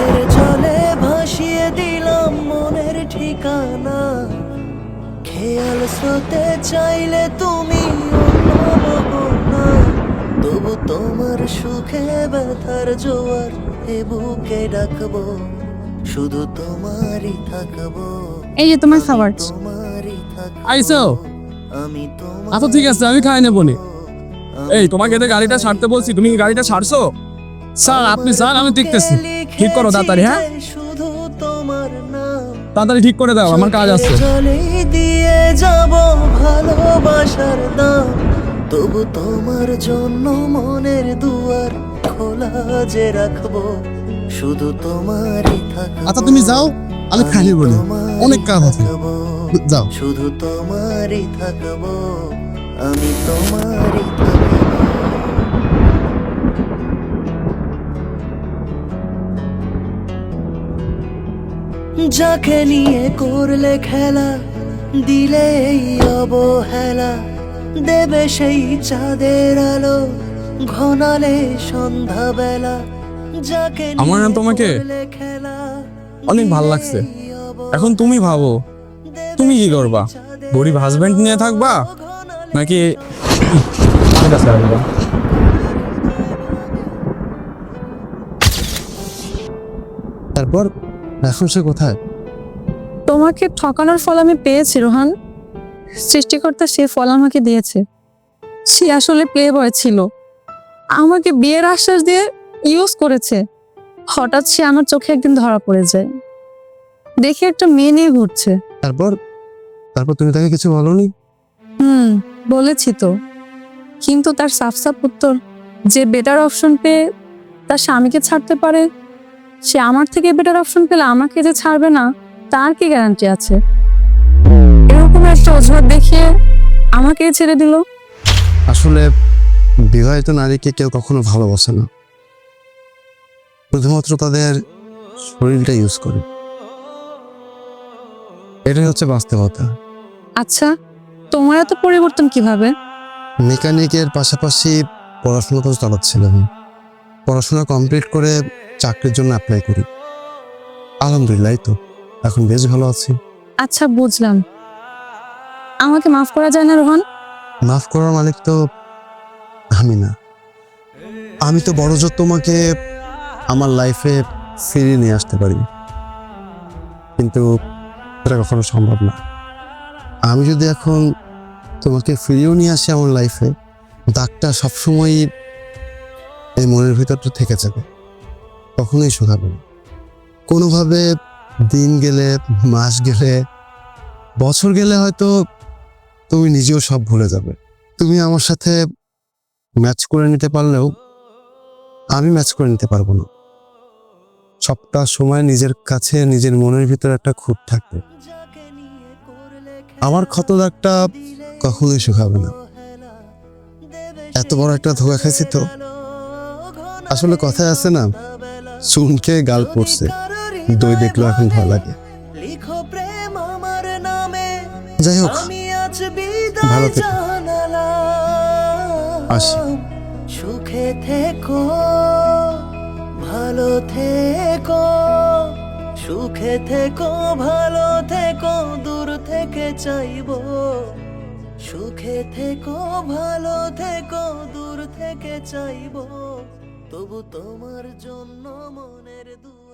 চোখের জলে ভাসিয়ে দিলাম মনের ঠিকানা। খেয়াল স্রোতে চাইলে তুমি না তবু তোমার সুখে ব্যথার জোয়ার এ বুকে ডাকবো শুধু তোমারই থাকব। এই যে তোমার খাবার তোমারই থাকব আইসো। আমি তোমার আচ্ছা ঠিক আছে আমি খাই নেব নি। এই তোমাকে গাড়িটা ছাড়তে বলছি তুমি গাড়িটা ছাড়ছো? স্যার আপনি স্যার আমি দেখতেছি ঠিক করো তাড়াতাড়ি হ্যাঁ? শুধু তোমার নাম। তাড়াতাড়ি ঠিক করে দাও আমার কাজ আছে। জলেই দিয়ে যাব ভালোবাসার দাম তবু তোমার জন্য মনের দুয়ার খোলা যে রাখব শুধু তোমারই থাকব। আচ্ছা তুমি যাও আমি খালি বলি। অনেক কাজ আছে। যাও। শুধু তোমারই থাকব আমি তোমারই থাকব। যাকে নিয়ে করলে খেলা দিলে এই অবহেলা। দেবে সেই চাঁদের আলো ঘনালে সন্ধ্যাবেলা। যাকে আমার না তোমাকে খেলা, অনেক ভালো লাগছে। এখন তুমি ভাবো তুমি কি করবা? গরিব হাজবেন্ড নিয়ে থাকবা? নাকি ঠিক আছে তারপর এখন সে কোথায়? তোমাকে ঠকানোর ফল আমি পেয়েছি রোহান। সৃষ্টিকর্তা সে ফল আমাকে দিয়েছে। সে আসলে প্লে বয় ছিল। আমাকে বিয়ের আশ্বাস দিয়ে ইউজ করেছে। হঠাৎ সে আমার চোখে একদিন ধরা পড়ে যায়। দেখি একটা মেয়ে নিয়ে ঘুরছে। তারপর? তারপর তুমি তাকে কিছু বলনি? হুম বলেছি তো। কিন্তু তার সাফ সাফ উত্তর যে বেটার অপশন পেয়ে তার স্বামীকে ছাড়তে পারে সে আমার থেকে বেটার অপশন পেলে আমাকে যে ছাড়বে না তার কি গ্যারান্টি আছে? এরকম একটা অজুহাত দেখিয়ে আমাকে ছেড়ে দিল। আসলে বিবাহিত নারীকে কেউ কখনো ভালোবাসে না। শুধুমাত্র তাদের শরীরটা ইউজ করে। এটাই হচ্ছে বাস্তবতা। আচ্ছা তোমার এত পরিবর্তন কীভাবে? মেকানিকের পাশাপাশি পড়াশোনা তো চালাচ্ছিলাম পড়াশোনা কমপ্লিট করে চাকরির জন্য অ্যাপ্লাই করি। আলহামদুলিল্লাহ তো। এখন বেশ ভালো আছি। আচ্ছা বুঝলাম। আমাকে মাফ করা যায় না রোহন? মাফ করার মালিক তো আমি না। আমি তো বড় জোর তোমাকে আমার লাইফে ফিরিয়ে নিয়ে আসতে পারি। কিন্তু এটা কখনো সম্ভব না। আমি যদি এখন তোমাকে ফিরিয়েও নিয়ে আসি আমার লাইফে দাগটা সবসময় এই মনের ভিতরটা থেকে যাবে। কখনোই শুকাবে না। কোনোভাবে দিন গেলে, মাস গেলে, বছর গেলে হয়তো তুমি নিজেও সব ভুলে যাবে। তুমি আমার সাথে ম্যাচ করে নিতে পারলেও আমি ম্যাচ করে নিতে পারব না। সবটা সময় নিজের কাছে, নিজের মনের ভিতরে একটা খুঁত থাকবে আমার ক্ষত দাগটা কখনোই শুকাবে না। এত বড় একটা ধোকা খাইছি তো। আসলে কথায় আছে না চুনকে গাল পড়ছে। দই দেখল এখন ভালো লাগে। লিখো প্রেম আমার নামে। যাই হোক আমি আজ ভালো থেকো। আসি। সুখে থেকো ভালো থেকো। সুখে থেকো ভালো থেকো দূর থেকে চাইব। সুখে থেকো ভালো থেকো দূর থেকে চাইব। তবু তোমার জন্য মনের দূর